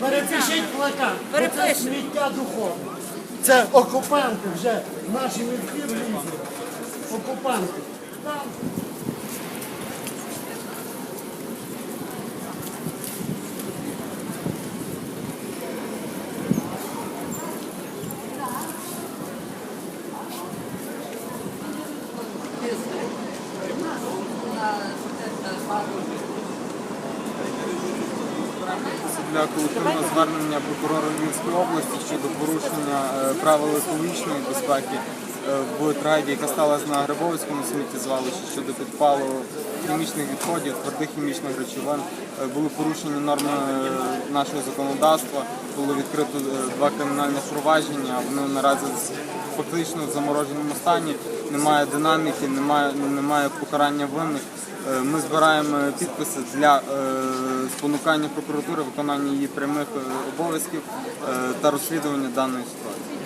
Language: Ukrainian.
Перепишіть плакат. бо Це Перепишемо. сміття духовне. Це окупанти вже наші мірки влізли. Окупанти. Там для колективного звернення прокурора Львівської області щодо порушення е, правил екологічної безпеки в трагедії, яка сталася на Грибовицькому сміттєзвалищі щодо підпалу хімічних відходів, твердих хімічних речовин. Е, Були порушені норми е, нашого законодавства, було відкрито е, два кримінальних провадження. Вони наразі фактично в замороженому стані. Немає динаміки, немає, немає покарання винних. Е, Ми збираємо підписи для е, спонукання прокуратури, виконання її прямих е, обов'язків е, та розслідування даної ситуації.